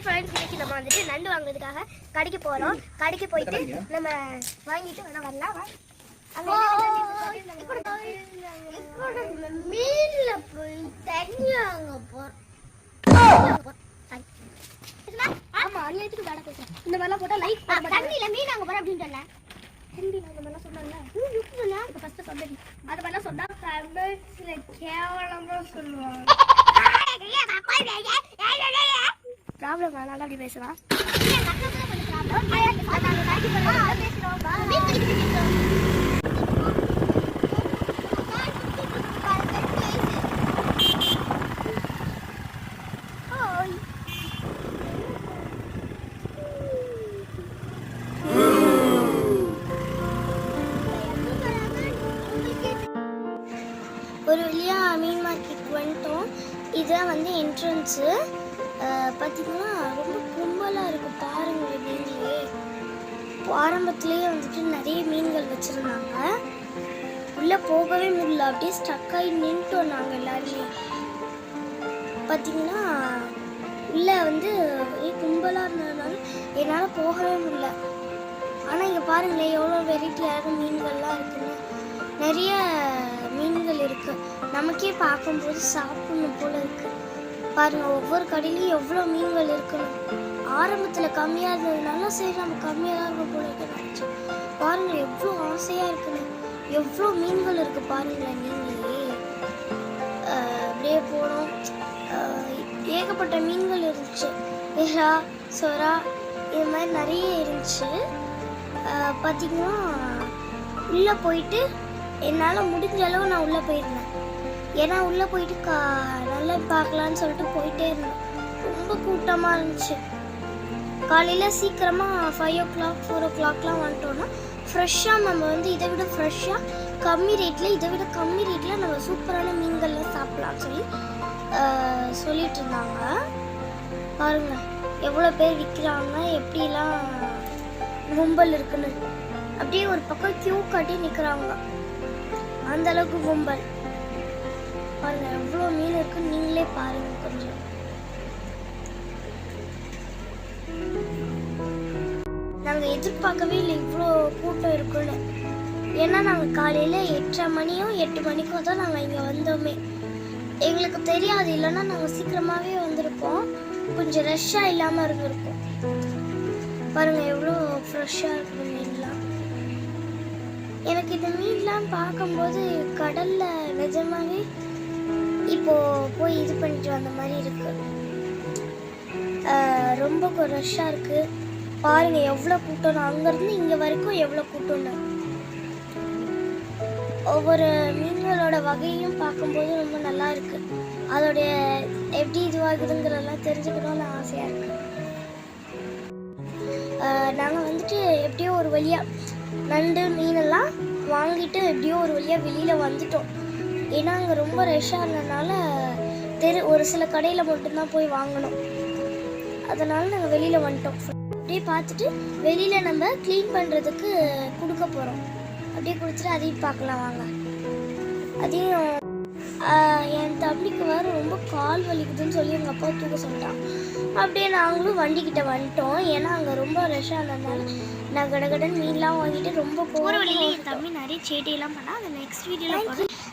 Hi friends இன்னைக்கு நம்ம வந்துட்டு நண்டு வாங்குறதுக்காக கடைக்கு போகிறோம் கடைக்கு போயிட்டு நம்ம வாங்கிட்டு வேணா வரலாம் மீன்ல போய் தண்ணி வாங்க போறோம் ஆமா அநியாயத்துக்கு வேலை பேசுறேன் இந்த மாதிரிலாம் போட்டா லைக் தண்ணியில மீன் வாங்க போறோம் அப்படின்னு சொன்னேன் ஹிந்தில இந்த மாதிரிலாம் சொன்னாங்க சொன்னா ஃபர்ஸ்ட் சொன்னது அது மாதிரிலாம் சொன்னா கமெண்ட்ஸ்ல கேவலமா சொல்லுவாங்க ப்ராப்ளம் அதனால அப்படி பேசலாம் ஒரு வழியா மீன் மார்க்கெட் வந்துட்டோம். இதுதான் வந்து என்ட்ரன்ஸு பார்த்தீங்கன்னா ரொம்ப கும்பலாக இருக்கும் பாருங்க நீங்களே ஆரம்பத்துலேயே வந்துட்டு நிறைய மீன்கள் வச்சுருந்தாங்க. உள்ளே போகவே முடியல அப்படியே ஸ்டக்காகி ஆகி நின்ட்டோம் நாங்கள் எல்லாருமே. பார்த்தீங்கன்னா உள்ளே வந்து ஒரே கும்பலாக இருந்ததுனால என்னால் போகவே முடியல. ஆனால் இங்கே பாருங்களேன் எவ்வளோ வெரைட்டியான மீன்கள்லாம் இருக்குன்னு. நிறைய மீன்கள் இருக்குது நமக்கே பார்க்கும்போது சாப்பிடணும் போல இருக்குது பாருங்க ஒவ்வொரு கடையிலையும் எவ்வளோ மீன்கள் இருக்கணும். ஆரம்பத்தில் கம்மியாக இருந்ததுனால சரி நம்ம கம்மியாக தான் இருக்கும் போல இருக்குன்னு பாருங்க எவ்வளோ ஆசையாக இருக்குன்னு. எவ்வளோ மீன்கள் இருக்கு பாருங்களேன் நீங்களே அப்படியே போனோம். ஏகப்பட்ட மீன்கள் இருந்துச்சு. இறா சொரா இது மாதிரி நிறைய இருந்துச்சு. பார்த்தீங்கன்னா உள்ளே போயிட்டு என்னால் முடிஞ்ச அளவு நான் உள்ளே போயிருந்தேன். ஏன்னா உள்ளே போயிட்டு கா நல்லா பார்க்கலான்னு சொல்லிட்டு போயிட்டே இருந்தோம். ரொம்ப கூட்டமாக இருந்துச்சு. காலையில் சீக்கிரமாக ஃபைவ் ஓ கிளாக் ஃபோர் ஓ கிளாக்லாம் வந்துட்டோம்னா ஃப்ரெஷ்ஷாக நம்ம வந்து இதை விட ஃப்ரெஷ்ஷாக கம்மி ரேட்டில் இதை விட கம்மி ரேட்டில் நம்ம சூப்பரான மீன்கள்லாம் சாப்பிடலாம்னு சொல்லி சொல்லிட்டு இருந்தாங்க. பாருங்க எவ்வளோ பேர் விற்கிறாங்க எப்படிலாம் கும்பல் இருக்குன்னு. அப்படியே ஒரு பக்கம் கியூ கட்டி நிற்கிறாங்க அந்த அளவுக்கு கும்பல் பாருங்க எவ்வளோ மீன் இருக்குன்னு நீங்களே பாருங்க கொஞ்சம். நாங்கள் எதிர்பார்க்கவே இல்லை இவ்வளோ கூட்டம் இருக்குன்னு. ஏன்னா நாங்கள் காலையில் எட்டரை மணியும் எட்டு மணிக்கும் தான் நாங்கள் இங்கே வந்தோமே. எங்களுக்கு தெரியாது இல்லைன்னா நாங்கள் சீக்கிரமாகவே வந்திருப்போம். கொஞ்சம் ரஷ்ஷாக இல்லாமல் இருந்திருக்கோம் பாருங்கள் எவ்வளோ ஃப்ரெஷ்ஷாக இருக்கு மீன்லாம். எனக்கு இந்த மீன்லாம் பார்க்கும்போது கடலில் நிஜமாகவே இப்போ போய் இது பண்ணிட்டு வந்த மாதிரி இருக்கு. ரொம்ப ரஷ்ஷாக இருக்கு. பாருங்க எவ்வளோ கூட்டம். அங்கேருந்து இங்கே வரைக்கும் எவ்வளோ கூட்டம்னு ஒவ்வொரு மீன்களோட வகையும் பார்க்கும்போது ரொம்ப நல்லா இருக்கு. அதோடைய எப்படி இதுவாகுதுங்கிறதெல்லாம் தெரிஞ்சுக்கணும்னு ஆசையாக இருக்கு. நாங்கள் வந்துட்டு எப்படியோ ஒரு வழியாக நண்டு மீனெல்லாம் வாங்கிட்டு எப்படியோ ஒரு வழியாக வெளியில் வந்துட்டோம். ஏன்னா அங்கே ரொம்ப ரஷ்ஷாக இருந்ததுனால தெரு ஒரு சில கடையில் மட்டும்தான் போய் வாங்கணும். அதனால் நாங்கள் வெளியில் வந்துட்டோம். அப்படியே பார்த்துட்டு வெளியில் நம்ம க்ளீன் பண்ணுறதுக்கு கொடுக்க போகிறோம் அப்படியே கொடுத்துட்டு அதையும் பார்க்கலாம் வாங்க. அதையும் என் தம்பிக்கு வேறு ரொம்ப கால் வலிக்குதுன்னு சொல்லி எங்கள் அப்பா தூக்க சொல்லிட்டான். அப்படியே நாங்களும் வண்டிக்கிட்ட வந்துட்டோம். ஏன்னா அங்கே ரொம்ப ரஷ்ஷாக இருந்ததுனால நான் கடகடன் மீன்லாம் வாங்கிட்டு ரொம்ப போகிற வழியில என் தம்பி நிறைய சேட்டையெல்லாம் பண்ணா அதை நெக்ஸ்ட் வீடியோவில்